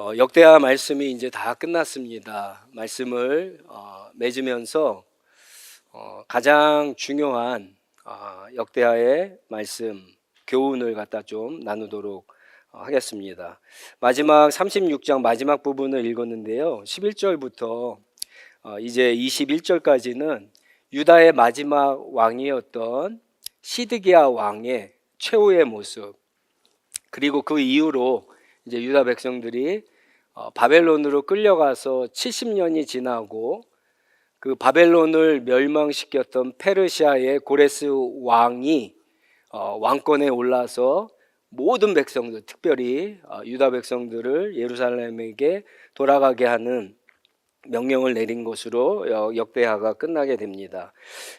어, 역대하 말씀이 이제 다 끝났습니다. 말씀을 어, 맺으면서 어, 가장 중요한 어, 역대하의 말씀 교훈을 갖다 좀 나누도록 어, 하겠습니다. 마지막 36장 마지막 부분을 읽었는데요. 11절부터 어, 이제 21절까지는 유다의 마지막 왕이었던 시드기야 왕의 최후의 모습 그리고 그 이후로 이제 유다 백성들이 어, 바벨론으로 끌려가서 70년이 지나고 그 바벨론을 멸망시켰던 페르시아의 고레스 왕이 어, 왕권에 올라서 모든 백성들, 특별히 어, 유다 백성들을 예루살렘에게 돌아가게 하는 명령을 내린 것으로 어, 역대하가 끝나게 됩니다.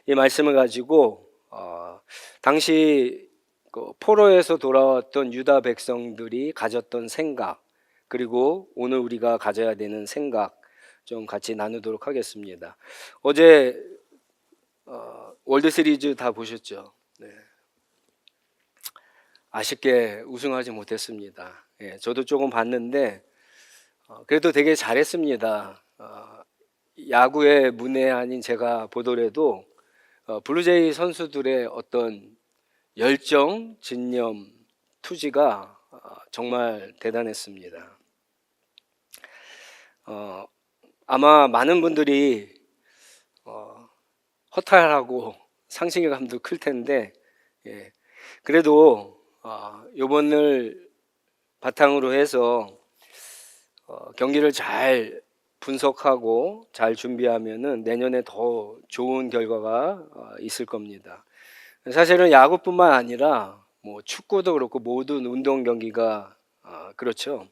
이 말씀을 가지고 어, 당시 그 포로에서 돌아왔던 유다 백성들이 가졌던 생각 그리고 오늘 우리가 가져야 되는 생각 좀 같이 나누도록 하겠습니다. 어제 어, 월드 시리즈 다 보셨죠? 네. 아쉽게 우승하지 못했습니다. 예, 저도 조금 봤는데 어, 그래도 되게 잘했습니다. 어, 야구의 문외 아닌 제가 보더라도 어, 블루제이 선수들의 어떤 열정, 진념, 투지가 어, 정말 대단했습니다. 어, 아마 많은 분들이 어, 허탈하고 상실감도 클 텐데, 예, 그래도 어, 이번을 바탕으로 해서 어, 경기를 잘 분석하고 잘 준비하면은 내년에 더 좋은 결과가 어, 있을 겁니다. 사실은 야구뿐만 아니라 뭐 축구도 그렇고 모든 운동 경기가 아, 그렇죠.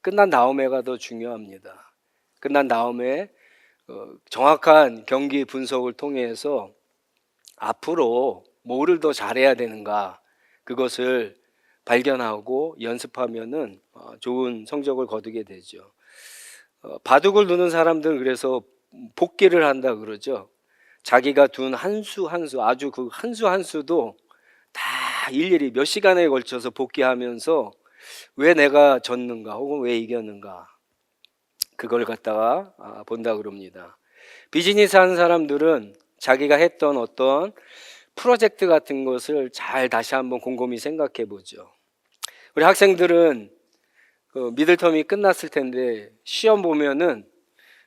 끝난 다음에가 더 중요합니다. 끝난 다음에 어, 정확한 경기 분석을 통해서 앞으로 뭐를 더 잘해야 되는가 그것을 발견하고 연습하면은 어, 좋은 성적을 거두게 되죠. 어, 바둑을 두는 사람들은 그래서 복기를 한다 그러죠. 자기가 둔 한 수 한 수 아주 그 한 수 한 수도 다 일일이 몇 시간에 걸쳐서 복귀하면서 왜 내가 졌는가 혹은 왜 이겼는가 그걸 갖다가 아, 본다 그럽니다. 비즈니스 하는 사람들은 자기가 했던 어떤 프로젝트 같은 것을 잘 다시 한번 곰곰이 생각해 보죠. 우리 학생들은 그 미들텀이 끝났을 텐데 시험 보면은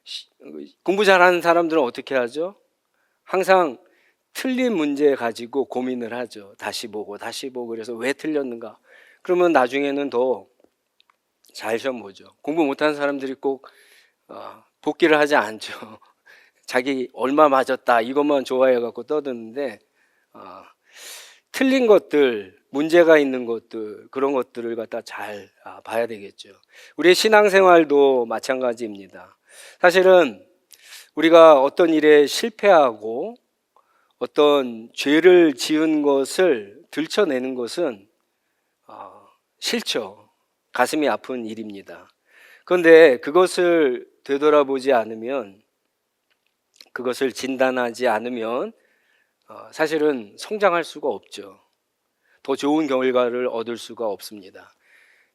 시- 공부 잘하는 사람들은 어떻게 하죠? 항상 틀린 문제 가지고 고민을 하죠. 다시 보고 다시 보고 그래서 왜 틀렸는가? 그러면 나중에는 더 잘 시험 보죠. 공부 못하는 사람들이 꼭 어, 복기를 하지 않죠. 자기 얼마 맞았다 이것만 좋아해 갖고 떠드는데 어, 틀린 것들 문제가 있는 것들 그런 것들을 갖다 잘 아, 봐야 되겠죠. 우리의 신앙생활도 마찬가지입니다. 사실은 우리가 어떤 일에 실패하고 어떤 죄를 지은 것을 들춰내는 것은 어, 싫죠. 가슴이 아픈 일입니다. 그런데 그것을 되돌아보지 않으면 그것을 진단하지 않으면 어, 사실은 성장할 수가 없죠. 더 좋은 결과를 얻을 수가 없습니다.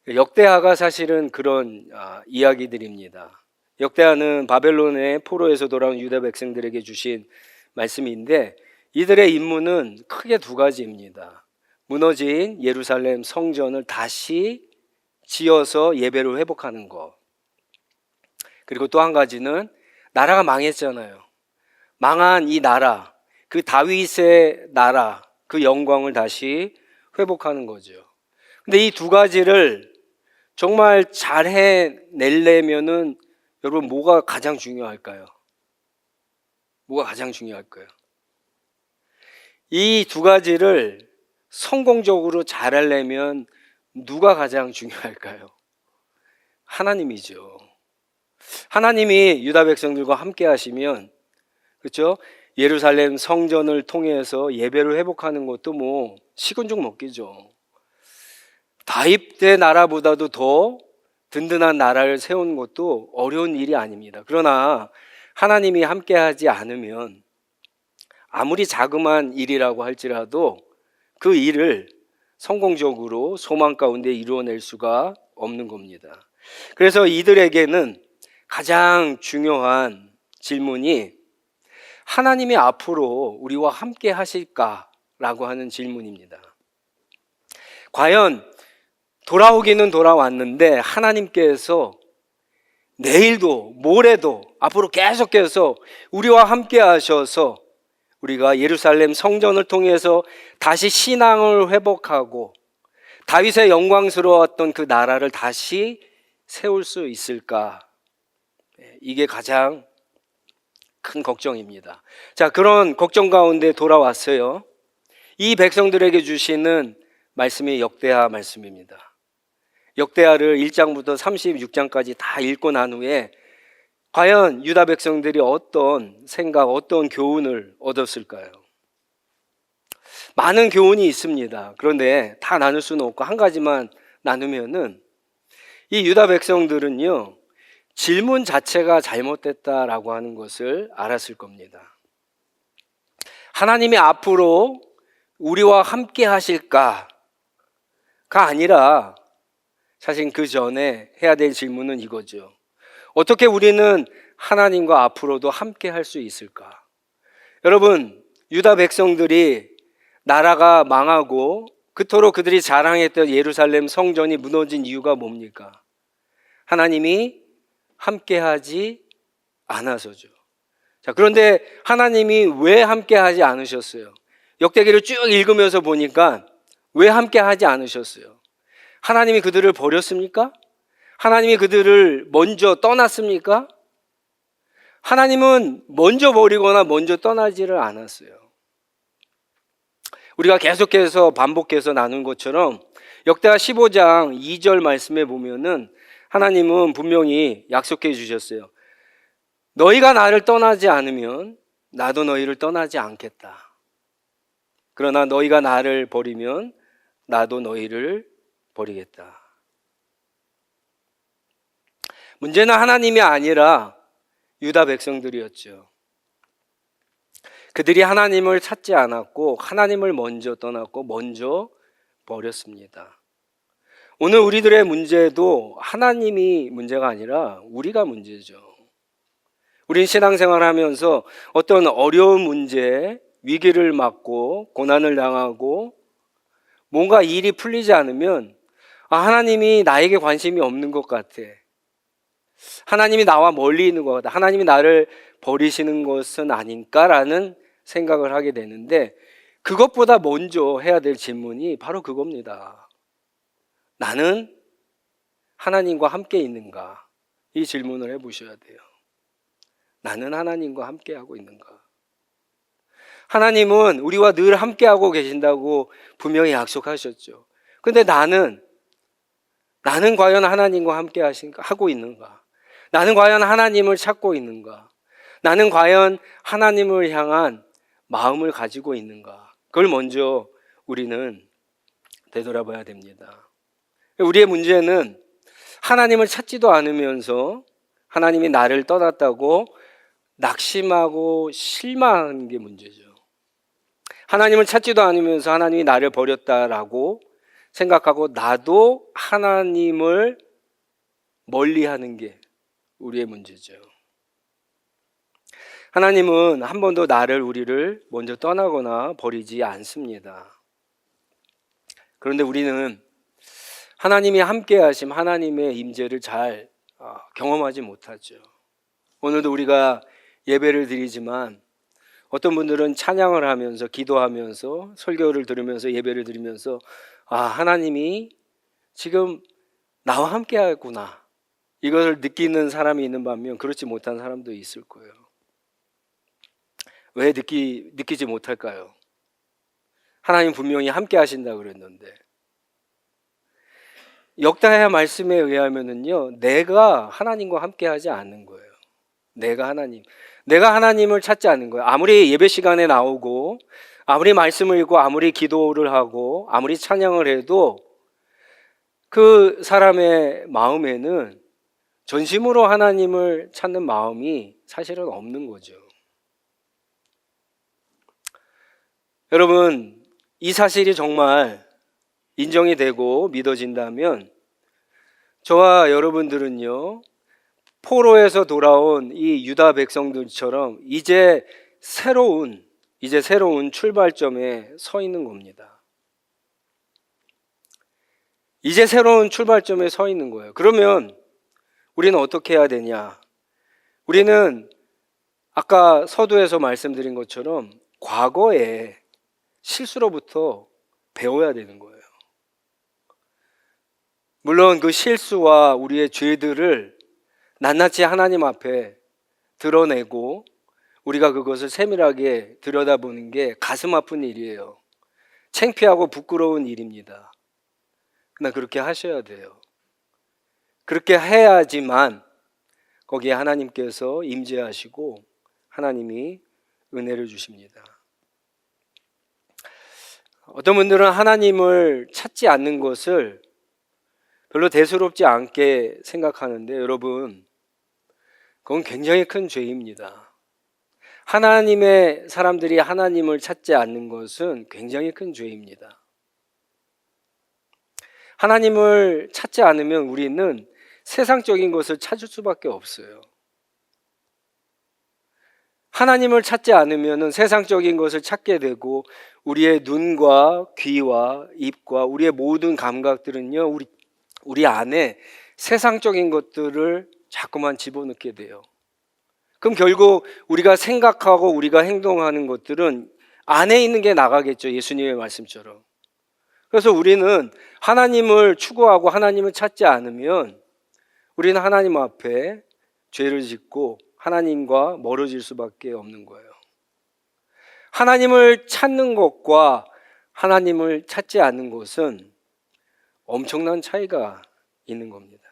역대하가 사실은 그런 아, 이야기들입니다. 역대하는 바벨론의 포로에서 돌아온 유다 백성들에게 주신 말씀인데 이들의 임무는 크게 두 가지입니다. 무너진 예루살렘 성전을 다시 지어서 예배를 회복하는 것. 그리고 또 한 가지는 나라가 망했잖아요. 망한 이 나라, 그 다윗의 나라, 그 영광을 다시 회복하는 거죠. 근데 이 두 가지를 정말 잘 해내려면은 여러분 뭐가 가장 중요할까요? 뭐가 가장 중요할까요? 이 두 가지를 성공적으로 잘 하려면 누가 가장 중요할까요? 하나님이죠. 하나님이 유다 백성들과 함께 하시면 그렇죠? 예루살렘 성전을 통해서 예배를 회복하는 것도 뭐 식은죽 먹기죠. 다입 때 나라보다도 더 든든한 나라를 세운 것도 어려운 일이 아닙니다. 그러나 하나님이 함께하지 않으면 아무리 자그마한 일이라고 할지라도 그 일을 성공적으로 소망 가운데 이루어낼 수가 없는 겁니다. 그래서 이들에게는 가장 중요한 질문이 하나님이 앞으로 우리와 함께 하실까라고 하는 질문입니다. 과연 돌아오기는 돌아왔는데 하나님께서 내일도 모레도 앞으로 계속해서 우리와 함께 하셔서 우리가 예루살렘 성전을 통해서 다시 신앙을 회복하고 다윗의 영광스러웠던 그 나라를 다시 세울 수 있을까? 네, 이게 가장 큰 걱정입니다. 자, 그런 걱정 가운데 돌아왔어요. 이 백성들에게 주시는 말씀이 역대하 말씀입니다. 역대하를 1장부터 36장까지 다 읽고 난 후에 과연 유다 백성들이 어떤 생각, 어떤 교훈을 얻었을까요? 많은 교훈이 있습니다. 그런데 다 나눌 수는 없고 한 가지만 나누면은 이 유다 백성들은요, 질문 자체가 잘못됐다라고 하는 것을 알았을 겁니다. 하나님이 앞으로 우리와 함께 하실까가 아니라 사실 그 전에 해야 될 질문은 이거죠. 어떻게 우리는 하나님과 앞으로도 함께 할 수 있을까? 여러분, 유다 백성들이 나라가 망하고 그토록 그들이 자랑했던 예루살렘 성전이 무너진 이유가 뭡니까? 하나님이 함께하지 않아서죠. 자, 그런데 하나님이 왜 함께하지 않으셨어요? 역대기를 쭉 읽으면서 보니까 왜 함께하지 않으셨어요? 하나님이 그들을 버렸습니까? 하나님이 그들을 먼저 떠났습니까? 하나님은 먼저 버리거나 먼저 떠나지를 않았어요. 우리가 계속해서 반복해서 나눈 것처럼 역대하 15장 2절 말씀에 보면은 하나님은 분명히 약속해 주셨어요. 너희가 나를 떠나지 않으면 나도 너희를 떠나지 않겠다. 그러나 너희가 나를 버리면 나도 너희를 버리겠다. 문제는 하나님이 아니라 유다 백성들이었죠. 그들이 하나님을 찾지 않았고 하나님을 먼저 떠났고 먼저 버렸습니다. 오늘 우리들의 문제도 하나님이 문제가 아니라 우리가 문제죠. 우린 신앙생활 하면서 어떤 어려운 문제, 위기를 맞고 고난을 당하고 뭔가 일이 풀리지 않으면 아, 하나님이 나에게 관심이 없는 것 같아. 하나님이 나와 멀리 있는 것 같아. 하나님이 나를 버리시는 것은 아닌가라는 생각을 하게 되는데 그것보다 먼저 해야 될 질문이 바로 그겁니다. 나는 하나님과 함께 있는가? 이 질문을 해 보셔야 돼요. 나는 하나님과 함께 하고 있는가? 하나님은 우리와 늘 함께 하고 계신다고 분명히 약속하셨죠. 근데 나는 나는 과연 하나님과 함께 하신가 하고 있는가? 나는 과연 하나님을 찾고 있는가? 나는 과연 하나님을 향한 마음을 가지고 있는가? 그걸 먼저 우리는 되돌아봐야 됩니다. 우리의 문제는 하나님을 찾지도 않으면서 하나님이 나를 떠났다고 낙심하고 실망하는 게 문제죠. 하나님을 찾지도 않으면서 하나님이 나를 버렸다라고 생각하고 나도 하나님을 멀리 하는 게 우리의 문제죠. 하나님은 한 번도 나를 우리를 먼저 떠나거나 버리지 않습니다. 그런데 우리는 하나님이 함께 하심 하나님의 임재를 잘 어, 경험하지 못하죠. 오늘도 우리가 예배를 드리지만 어떤 분들은 찬양을 하면서 기도하면서 설교를 들으면서 예배를 드리면서 아 하나님이 지금 나와 함께 하구나 이것을 느끼는 사람이 있는 반면 그렇지 못한 사람도 있을 거예요. 왜 느끼 느끼지 못할까요? 하나님 분명히 함께 하신다 그랬는데 역다의 말씀에 의하면은요 내가 하나님과 함께 하지 않는 거예요. 내가 하나님 내가 하나님을 찾지 않는 거예요. 아무리 예배 시간에 나오고, 아무리 말씀을 읽고, 아무리 기도를 하고, 아무리 찬양을 해도 그 사람의 마음에는 전심으로 하나님을 찾는 마음이 사실은 없는 거죠. 여러분, 이 사실이 정말 인정이 되고 믿어진다면 저와 여러분들은요, 포로에서 돌아온 이 유다 백성들처럼 이제 새로운, 이제 새로운 출발점에 서 있는 겁니다. 이제 새로운 출발점에 서 있는 거예요. 그러면 우리는 어떻게 해야 되냐? 우리는 아까 서두에서 말씀드린 것처럼 과거에 실수로부터 배워야 되는 거예요. 물론 그 실수와 우리의 죄들을 낱낱이 하나님 앞에 드러내고 우리가 그것을 세밀하게 들여다보는 게 가슴 아픈 일이에요. 창피하고 부끄러운 일입니다. 그러나 그렇게 하셔야 돼요. 그렇게 해야지만 거기에 하나님께서 임재하시고 하나님이 은혜를 주십니다. 어떤 분들은 하나님을 찾지 않는 것을 별로 대수롭지 않게 생각하는데 여러분, 그건 굉장히 큰 죄입니다. 하나님의 사람들이 하나님을 찾지 않는 것은 굉장히 큰 죄입니다. 하나님을 찾지 않으면 우리는 세상적인 것을 찾을 수밖에 없어요. 하나님을 찾지 않으면 세상적인 것을 찾게 되고 우리의 눈과 귀와 입과 우리의 모든 감각들은요 우리 우리 안에 세상적인 것들을 자꾸만 집어넣게 돼요. 그럼 결국 우리가 생각하고 우리가 행동하는 것들은 안에 있는 게 나가겠죠. 예수님의 말씀처럼. 그래서 우리는 하나님을 추구하고 하나님을 찾지 않으면 우리는 하나님 앞에 죄를 짓고 하나님과 멀어질 수밖에 없는 거예요. 하나님을 찾는 것과 하나님을 찾지 않는 것은 엄청난 차이가 있는 겁니다.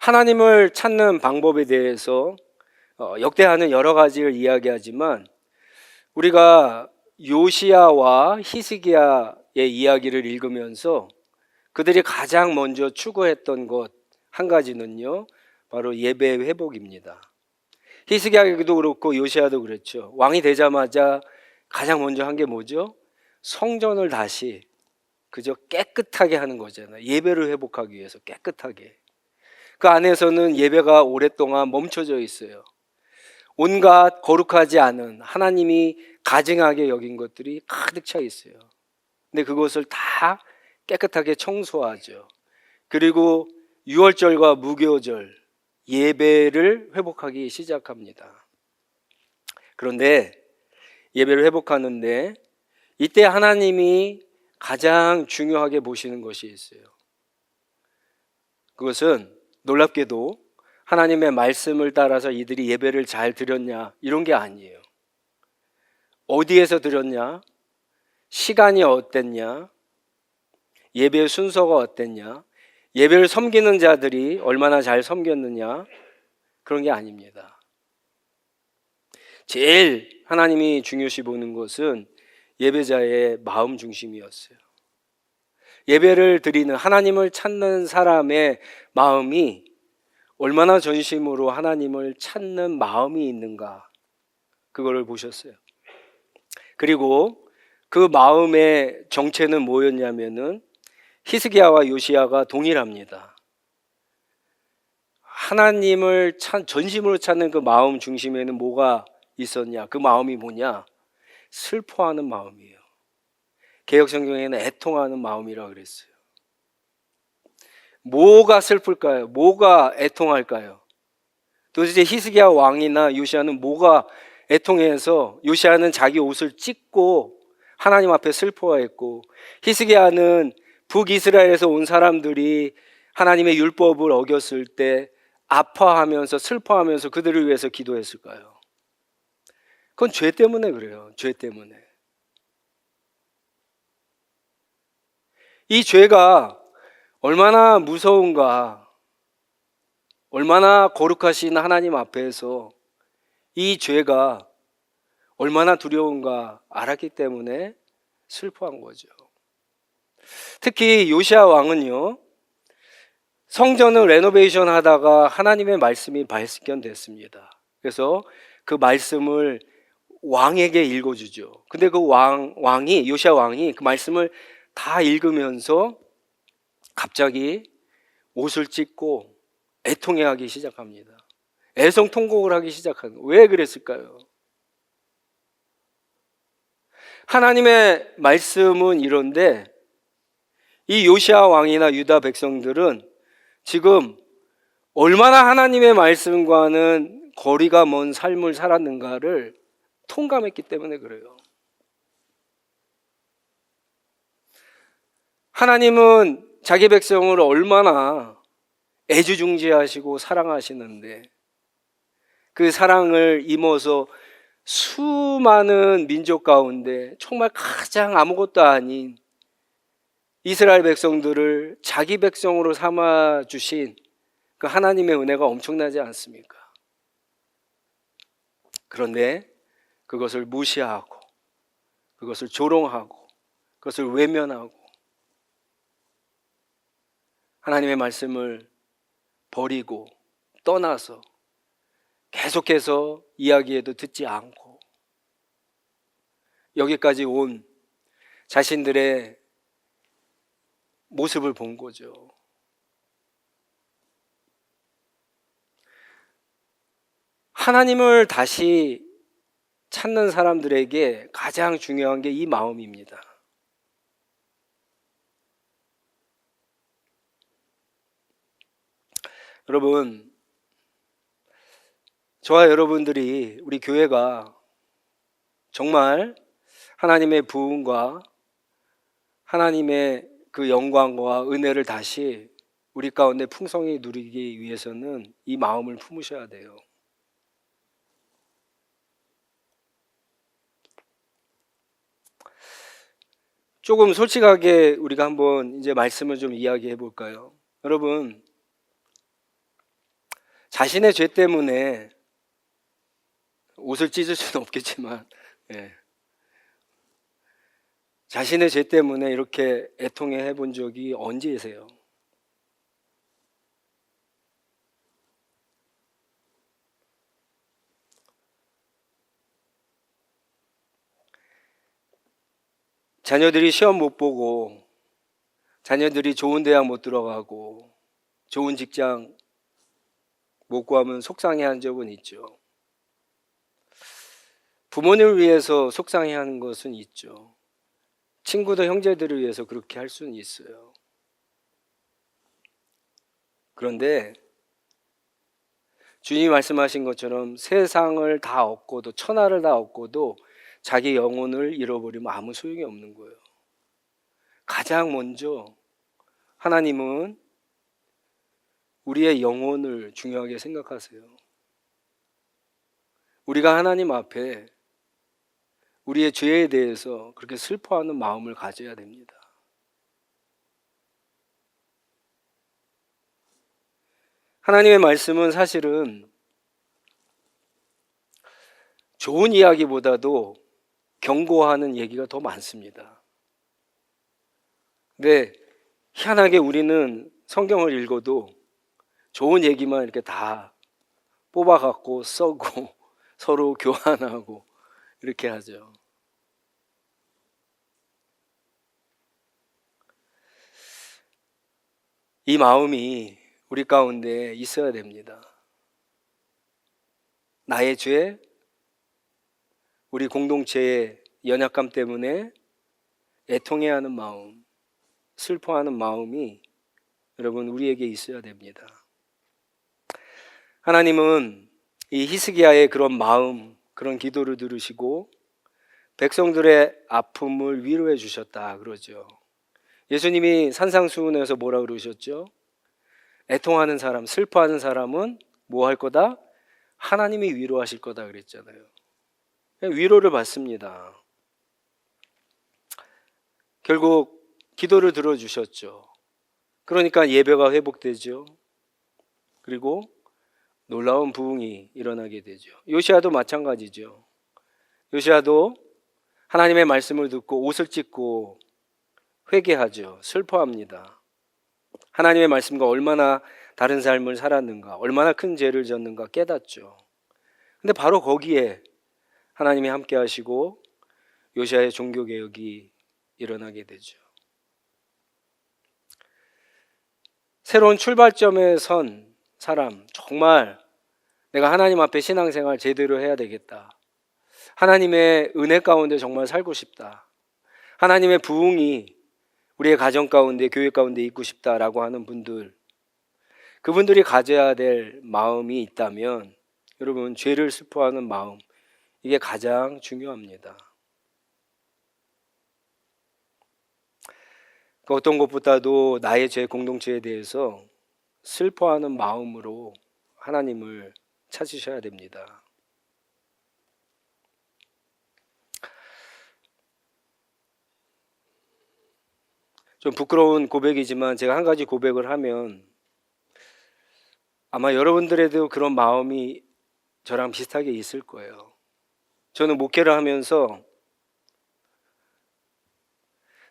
하나님을 찾는 방법에 대해서 어, 역대하는 여러 가지를 이야기하지만 우리가 요시야와 히스기야의 이야기를 읽으면서 그들이 가장 먼저 추구했던 것 한 가지는요, 바로 예배 회복입니다. 히스기야도 그렇고 요시야도 그랬죠. 왕이 되자마자 가장 먼저 한 게 뭐죠? 성전을 다시 그저 깨끗하게 하는 거잖아요. 예배를 회복하기 위해서 깨끗하게. 그 안에서는 예배가 오랫동안 멈춰져 있어요. 온갖 거룩하지 않은 하나님이 가증하게 여긴 것들이 가득 차 있어요. 근데 그것을 다 깨끗하게 청소하죠. 그리고 유월절과 무교절 예배를 회복하기 시작합니다. 그런데 예배를 회복하는데 이때 하나님이 가장 중요하게 보시는 것이 있어요. 그것은 놀랍게도 하나님의 말씀을 따라서 이들이 예배를 잘 드렸냐 이런 게 아니에요. 어디에서 드렸냐? 시간이 어땠냐? 예배의 순서가 어땠냐? 예배를 섬기는 자들이 얼마나 잘 섬겼느냐? 그런 게 아닙니다. 제일 하나님이 중요시 보는 것은 예배자의 마음 중심이었어요. 예배를 드리는 하나님을 찾는 사람의 마음이 얼마나 전심으로 하나님을 찾는 마음이 있는가 그거를 보셨어요. 그리고 그 마음의 정체는 뭐였냐면은 히스기야와 요시야가 동일합니다. 하나님을 찾, 전심으로 찾는 그 마음 중심에는 뭐가 있었냐? 그 마음이 뭐냐? 슬퍼하는 마음이에요. 개혁 성경에는 애통하는 마음이라고 그랬어요. 뭐가 슬플까요? 뭐가 애통할까요? 도대체 히스기야 왕이나 요시아는 뭐가 애통해서 요시아는 자기 옷을 찢고 하나님 앞에 슬퍼했고 히스기야는 북이스라엘에서 온 사람들이 하나님의 율법을 어겼을 때 아파하면서 슬퍼하면서 그들을 위해서 기도했을까요? 그건 죄 때문에 그래요. 죄 때문에. 이 죄가 얼마나 무서운가, 얼마나 거룩하신 하나님 앞에서 이 죄가 얼마나 두려운가 알았기 때문에 슬퍼한 거죠. 특히 요시아 왕은요, 성전을 레노베이션 하다가 하나님의 말씀이 발견됐습니다. 그래서 그 말씀을 왕에게 읽어주죠. 근데 그 왕, 왕이, 요시아 왕이 그 말씀을 다 읽으면서 갑자기 옷을 찢고 애통해 하기 시작합니다. 애성 통곡을 하기 시작하는. 왜 그랬을까요? 하나님의 말씀은 이런데 이 요시아 왕이나 유다 백성들은 지금 얼마나 하나님의 말씀과는 거리가 먼 삶을 살았는가를 통감했기 때문에 그래요. 하나님은 자기 백성을 얼마나 애주중지하시고 사랑하시는데 그 사랑을 임어서 수많은 민족 가운데 정말 가장 아무것도 아닌 이스라엘 백성들을 자기 백성으로 삼아 주신 그 하나님의 은혜가 엄청나지 않습니까? 그런데 그것을 무시하고 그것을 조롱하고 그것을 외면하고 하나님의 말씀을 버리고 떠나서 계속해서 이야기해도 듣지 않고 여기까지 온 자신들의 모습을 본 거죠. 하나님을 다시 찾는 사람들에게 가장 중요한 게 이 마음입니다. 여러분, 저와 여러분들이 우리 교회가 정말 하나님의 부흥과 하나님의 그 영광과 은혜를 다시 우리 가운데 풍성히 누리기 위해서는 이 마음을 품으셔야 돼요. 조금 솔직하게 우리가 한번 이제 말씀을 좀 이야기해 볼까요? 여러분, 자신의 죄 때문에 옷을 찢을 수는 없겠지만, 예. 자신의 죄 때문에 이렇게 애통해 해본 적이 언제세요? 자녀들이 시험 못 보고, 자녀들이 좋은 대학 못 들어가고, 좋은 직장 못 구하면 속상해 한 적은 있죠. 부모님을 위해서 속상해 하는 것은 있죠. 친구들, 형제들을 위해서 그렇게 할 수는 있어요. 그런데 주님이 말씀하신 것처럼 세상을 다 얻고도 천하를 다 얻고도 자기 영혼을 잃어버리면 아무 소용이 없는 거예요. 가장 먼저 하나님은 우리의 영혼을 중요하게 생각하세요. 우리가 하나님 앞에 우리의 죄에 대해서 그렇게 슬퍼하는 마음을 가져야 됩니다. 하나님의 말씀은 사실은 좋은 이야기보다도 경고하는 얘기가 더 많습니다. 근데 희한하게 우리는 성경을 읽어도 좋은 얘기만 이렇게 다 뽑아갖고 써고 서로 교환하고 이렇게 하죠. 이 마음이 우리 가운데 있어야 됩니다. 나의 죄, 우리 공동체의 연약감 때문에 애통해야 하는 마음, 슬퍼하는 마음이 여러분 우리에게 있어야 됩니다. 하나님은 이 히스기야의 그런 마음, 그런 기도를 들으시고 백성들의 아픔을 위로해 주셨다 그러죠. 예수님이 산상수훈에서 뭐라 그러셨죠? 애통하는 사람, 슬퍼하는 사람은 뭐 할 거다? 하나님이 위로하실 거다 그랬잖아요. 위로를 받습니다. 결국 기도를 들어주셨죠. 그러니까 예배가 회복되죠. 그리고 놀라운 부흥이 일어나게 되죠. 요시아도 마찬가지죠. 요시아도 하나님의 말씀을 듣고 옷을 찢고 회개하죠. 슬퍼합니다. 하나님의 말씀과 얼마나 다른 삶을 살았는가, 얼마나 큰 죄를 졌는가 깨닫죠. 근데 바로 거기에 하나님이 함께 하시고 요시아의 종교 개혁이 일어나게 되죠. 새로운 출발점에 선 사람, 정말 내가 하나님 앞에 신앙생활 제대로 해야 되겠다. 하나님의 은혜 가운데 정말 살고 싶다. 하나님의 부흥이 우리의 가정 가운데, 교회 가운데 있고 싶다라고 하는 분들, 그분들이 가져야 될 마음이 있다면, 여러분, 죄를 슬퍼하는 마음, 이게 가장 중요합니다. 그 어떤 것보다도 나의 죄 공동체에 대해서 슬퍼하는 마음으로 하나님을 찾으셔야 됩니다. 좀 부끄러운 고백이지만 제가 한 가지 고백을 하면 아마 여러분들에도 그런 마음이 저랑 비슷하게 있을 거예요. 저는 목회를 하면서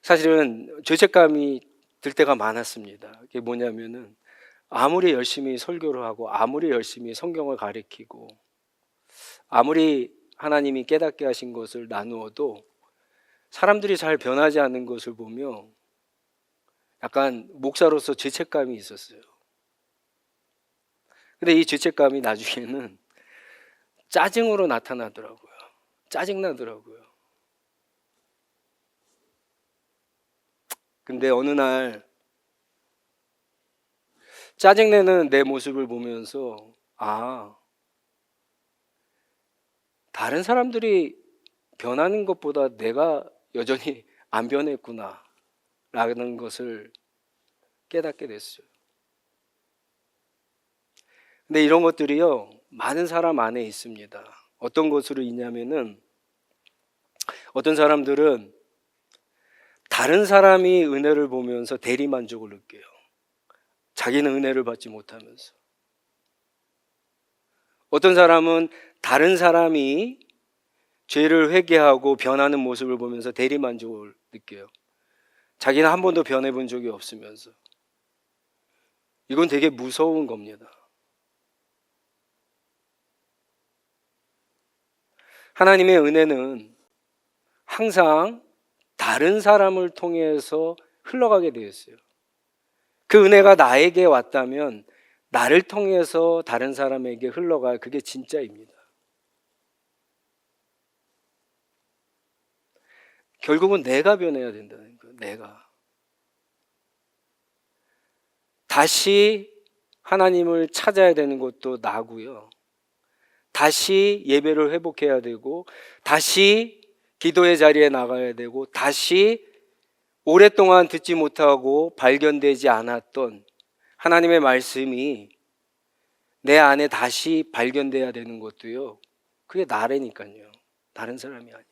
사실은 죄책감이 들 때가 많았습니다. 그게 뭐냐면은 아무리 열심히 설교를 하고 아무리 열심히 성경을 가리키고 아무리 하나님이 깨닫게 하신 것을 나누어도 사람들이 잘 변하지 않는 것을 보며 약간 목사로서 죄책감이 있었어요. 근데 이 죄책감이 나중에는 짜증으로 나타나더라고요. 짜증나더라고요. 근데 어느 날 짜증내는 내 모습을 보면서 아 다른 사람들이 변하는 것보다 내가 여전히 안 변했구나 라는 것을 깨닫게 됐어요. 근데 이런 것들이요 많은 사람 안에 있습니다. 어떤 것으로 있냐면은 어떤 사람들은 다른 사람이 은혜를 보면서 대리 만족을 느껴요. 자기는 은혜를 받지 못하면서. 어떤 사람은 다른 사람이 죄를 회개하고 변하는 모습을 보면서 대리 만족을 느껴요. 자기는 한 번도 변해 본 적이 없으면서. 이건 되게 무서운 겁니다. 하나님의 은혜는 항상 다른 사람을 통해서 흘러가게 되어 있어요. 그 은혜가 나에게 왔다면 나를 통해서 다른 사람에게 흘러갈 그게 진짜입니다. 결국은 내가 변해야 된다는 거예요. 내가. 다시 하나님을 찾아야 되는 것도 나고요. 다시 예배를 회복해야 되고, 다시 기도의 자리에 나가야 되고, 다시 오랫동안 듣지 못하고 발견되지 않았던 하나님의 말씀이 내 안에 다시 발견돼야 되는 것도요. 그게 나래니까요. 다른 사람이 아니라.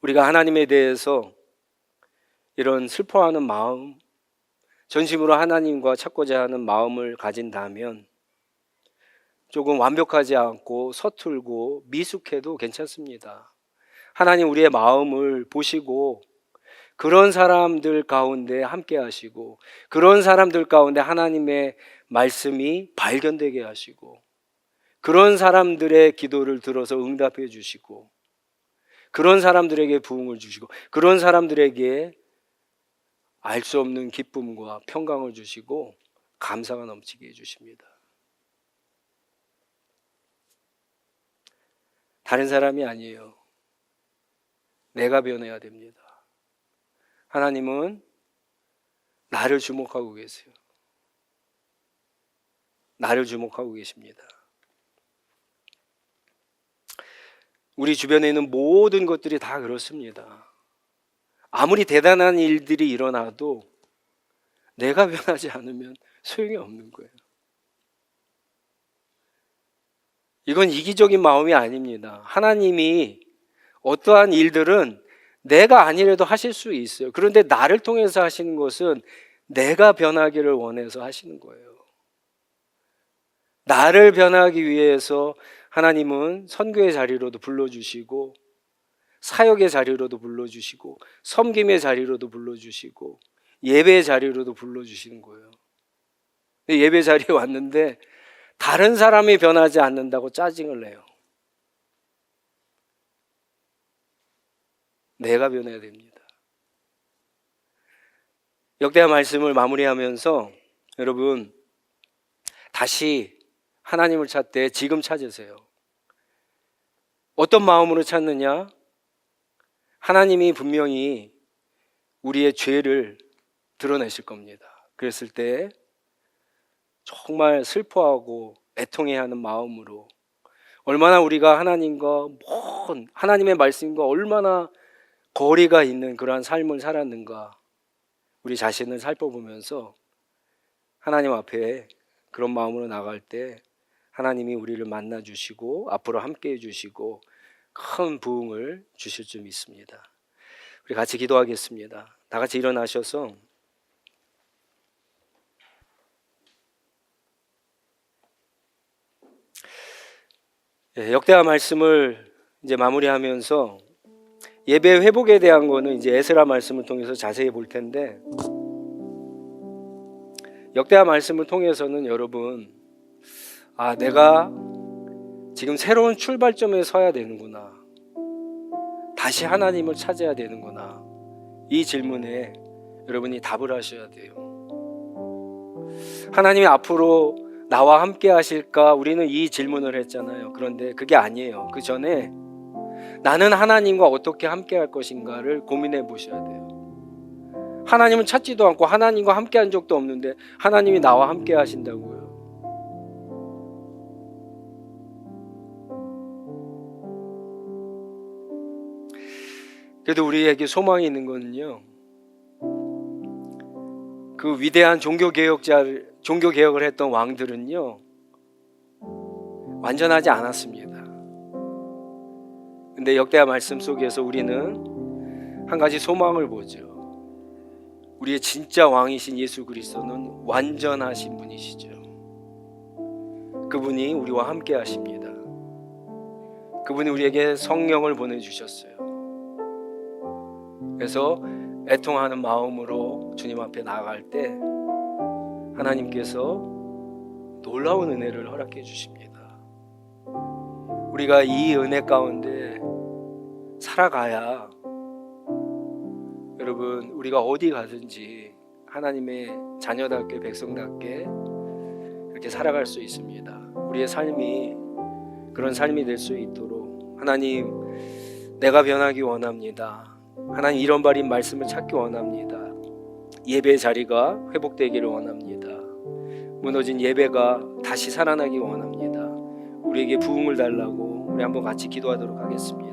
우리가 하나님에 대해서 이런 슬퍼하는 마음, 전심으로 하나님과 찾고자 하는 마음을 가진다면 조금 완벽하지 않고 서툴고 미숙해도 괜찮습니다. 하나님 우리의 마음을 보시고 그런 사람들 가운데 함께 하시고 그런 사람들 가운데 하나님의 말씀이 발견되게 하시고 그런 사람들의 기도를 들어서 응답해 주시고 그런 사람들에게 부흥을 주시고 그런 사람들에게 알 수 없는 기쁨과 평강을 주시고 감사가 넘치게 해 주십니다. 다른 사람이 아니에요. 내가 변해야 됩니다. 하나님은 나를 주목하고 계세요. 나를 주목하고 계십니다. 우리 주변에 있는 모든 것들이 다 그렇습니다. 아무리 대단한 일들이 일어나도 내가 변하지 않으면 소용이 없는 거예요. 이건 이기적인 마음이 아닙니다. 하나님이 어떠한 일들은 내가 아니래도 하실 수 있어요. 그런데 나를 통해서 하시는 것은 내가 변하기를 원해서 하시는 거예요. 나를 변하기 위해서 하나님은 선교의 자리로도 불러주시고 사역의 자리로도 불러주시고 섬김의 자리로도 불러주시고 예배의 자리로도 불러주시는 거예요. 예배 자리에 왔는데 다른 사람이 변하지 않는다고 짜증을 내요. 내가 변해야 됩니다. 역대하 말씀을 마무리하면서 여러분 다시 하나님을 찾되 지금 찾으세요. 어떤 마음으로 찾느냐? 하나님이 분명히 우리의 죄를 드러내실 겁니다. 그랬을 때 정말 슬퍼하고 애통해야 하는 마음으로 얼마나 우리가 하나님과 먼 하나님의 말씀과 얼마나 거리가 있는 그러한 삶을 살았는가 우리 자신을 살펴보면서 하나님 앞에 그런 마음으로 나갈 때 하나님이 우리를 만나 주시고 앞으로 함께 해 주시고 큰 부흥을 주실 줄 믿습니다. 우리 같이 기도하겠습니다. 다 같이 일어나셔서 예, 역대하 말씀을 이제 마무리하면서 예배 회복에 대한 거는 이제 에스라 말씀을 통해서 자세히 볼 텐데 역대하 말씀을 통해서는 여러분 아 내가 지금 새로운 출발점에 서야 되는구나. 다시 하나님을 찾아야 되는구나. 이 질문에 여러분이 답을 하셔야 돼요. 하나님이 앞으로 나와 함께 하실까? 우리는 이 질문을 했잖아요. 그런데 그게 아니에요. 그 전에 나는 하나님과 어떻게 함께 할 것인가를 고민해 보셔야 돼요. 하나님은 찾지도 않고 하나님과 함께 한 적도 없는데 하나님이 나와 함께 하신다고요. 그래도 우리에게 소망이 있는 거는요. 그 위대한 종교 개혁자 종교 개혁을 했던 왕들은요. 완전하지 않았습니다. 근데 역대하 말씀 속에서 우리는 한 가지 소망을 보죠. 우리의 진짜 왕이신 예수 그리스도는 완전하신 분이시죠. 그분이 우리와 함께 하십니다. 그분이 우리에게 성령을 보내 주셨어요. 그래서 애통하는 마음으로 주님 앞에 나아갈 때 하나님께서 놀라운 은혜를 허락해 주십니다. 우리가 이 은혜 가운데 살아가야 여러분 우리가 어디 가든지 하나님의 자녀답게 백성답게 이렇게 살아갈 수 있습니다. 우리의 삶이 그런 삶이 될 수 있도록 하나님 내가 변하기 원합니다. 하나님 이런 발인 말씀을 찾기 원합니다. 예배 자리가 회복되기를 원합니다. 무너진 예배가 다시 살아나기 원합니다. 우리에게 부흥을 달라고 우리 한번 같이 기도하도록 하겠습니다.